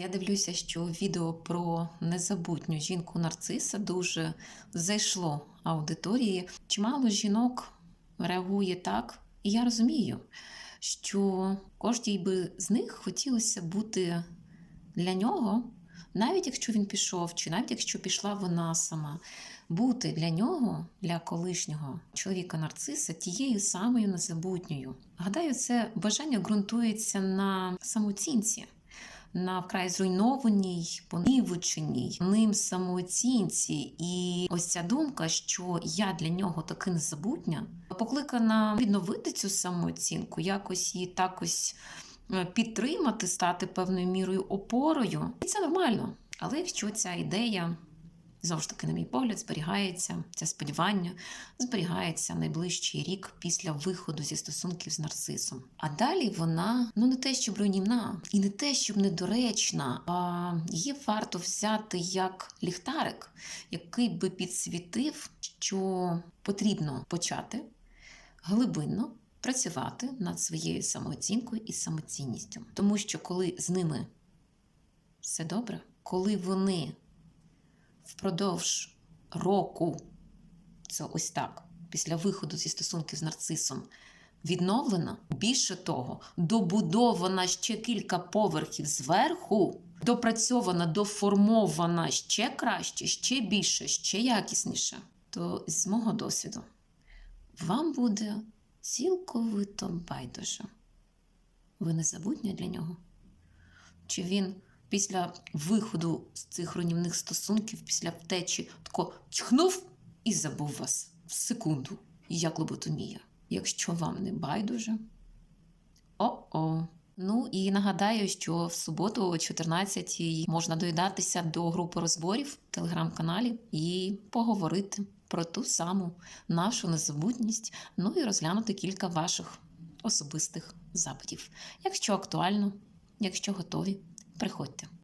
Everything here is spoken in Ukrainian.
Я дивлюся, що відео про незабутню жінку нарциса дуже зайшло аудиторії. Чимало жінок реагує так, і я розумію, що кожній би з них хотілося бути для нього, навіть якщо він пішов, чи навіть якщо пішла вона сама, бути для нього, для колишнього чоловіка нарциса, тією самою незабутньою. Гадаю, це бажання ґрунтується на самооцінці на вкрай зруйнованій, понівеченій ним самооцінці. І ось ця думка, що я для нього таки незабутня, покликана відновити цю самооцінку, якось її так ось е, підтримати, стати певною мірою опорою. І це нормально. Але якщо ця ідея знову ж таки, на мій погляд, зберігається це сподівання, зберігається найближчий рік після виходу зі стосунків з нарцисом. А далі вона ну не те, щоб руйнівна, і не те, щоб недоречна, а її варто взяти як ліхтарик, який би підсвітив, що потрібно почати глибинно. Працювати над своєю самооцінкою і самоцінністю. Тому що коли з ними все добре, коли вони впродовж року, це ось так, після виходу зі стосунків з нарцисом, відновлена, більше того, добудована ще кілька поверхів зверху, допрацьована, доформована ще краще, ще більше, ще якісніше, то з мого досвіду вам буде цілковито байдуже. Ви незабутня для нього? Чи він після виходу з цих руйнівних стосунків, після втечі, тако чхнув і забув вас в секунду, як лоботомія. Якщо вам не байдуже. О-о. Ну і нагадаю, що в суботу о 14-й можна доєднатися до групи розборів в телеграм-каналі і поговорити про ту саму нашу незабутність, ну і розглянути кілька ваших особистих запитів. Якщо актуально, якщо готові, приходьте.